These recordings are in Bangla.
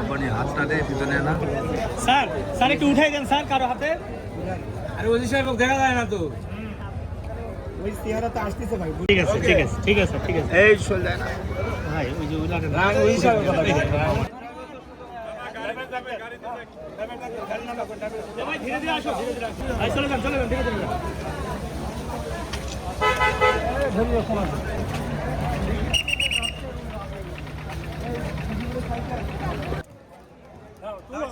রব্বানি হাতটা দে পিছনে না স্যার স্যার একটু উঠাই দেন স্যার কারও হাতে। আরে ওজি সাহেব দেখা যায় না তো। ঠিক আছে ঠিক আছে ঠিক আছে ঠিক আছে। এই চল যায় না ভাই ওই যে ওই না ওজি সাহেবের কথা। ধীরে ধীরে আসো ধীরে ধীরে আসো চলে যান চলে যান ধীরে ধীরে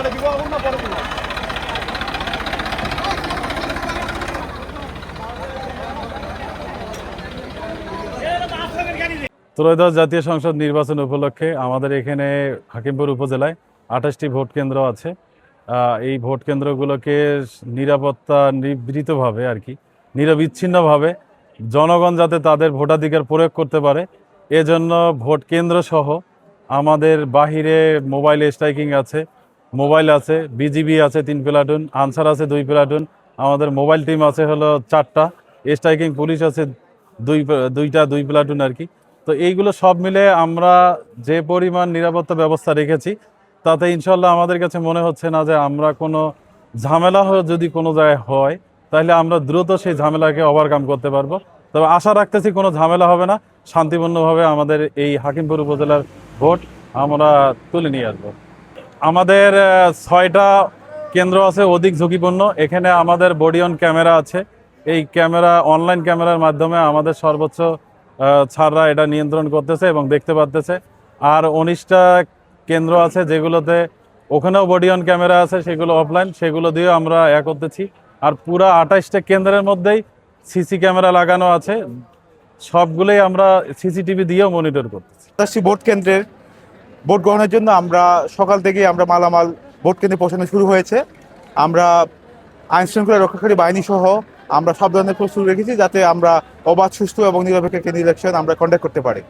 যান। ত্রয়োদশ জাতীয় সংসদ নির্বাচন উপলক্ষে আমাদের এখানে হাকিমপুর উপজেলায় আঠাশটি ভোট কেন্দ্র আছে এই ভোট কেন্দ্রগুলোকে নিরাপত্তা নিবৃতভাবে আর কি, নিরবিচ্ছিন্নভাবে জনগণ যাতে তাদের ভোটাধিকার প্রয়োগ করতে পারে, এজন্য ভোট কেন্দ্র সহ আমাদের বাহিরে মোবাইল স্ট্রাইকিং আছে মোবাইল আছে, বিজিবি আছে তিন প্লাটুন, আনসার আছে দুই প্লাটুন, আমাদের মোবাইল টিম আছে হলো চারটা, স্ট্রাইকিং পুলিশ আছে দুই দুইটা, দুই প্লাটুন আর কি। তো এইগুলো সব মিলে আমরা যে পরিমাণ নিরাপত্তা ব্যবস্থা রেখেছি, তাতে ইনশাল্লাহ আমাদের কাছে মনে হচ্ছে না যে আমরা কোনো ঝামেলা যদি কোনো জায়গায় হয়, তাহলে আমরা দ্রুত সেই ঝামেলাকে ওভারকাম করতে পারব। তবে আশা রাখতেছি কোনো ঝামেলা হবে না, শান্তিপূর্ণভাবে আমাদের এই হাকিমপুর উপজেলার ভোট আমরা তুলে নিয়ে আসব। আমাদের ছয়টা কেন্দ্র আছে অধিক ঝুঁকিপূর্ণ। এখানে আমাদের বডি অন ক্যামেরা আছে। এই ক্যামেরা অনলাইন ক্যামেরার মাধ্যমে আমাদের সর্বোচ্চ ছাড়রা এটা নিয়ন্ত্রণ করতেছে এবং দেখতে পারতেছে। আর উনিশটা কেন্দ্র আছে যেগুলোতে ওখানেও বডি অন ক্যামেরা আছে, সেগুলো অফলাইন সেগুলো দিয়েও আমরা এক করতেছি। আর পুরা আঠাশটা কেন্দ্রের মধ্যেই সিসি ক্যামেরা লাগানো আছে। সবগুলোই আমরা সিসিটিভি দিয়েও মনিটর করতেছি। ভোট কেন্দ্রের ভোট গ্রহণের জন্য আমরা সকাল থেকেই আমরা মালামাল, ভোট কেন্দ্রে পৌঁছানো শুরু হয়েছে। আমরা আইন শৃঙ্খলা রক্ষাকারী বাহিনী সহ আমরা সব ধরনের প্রস্তুতি রেখেছি যাতে আমরা অবাধ সুস্থ এবং নিরপেক্ষ কেন্দ্রীয় ইলেকশন আমরা কন্ডাক্ট করতে পারি।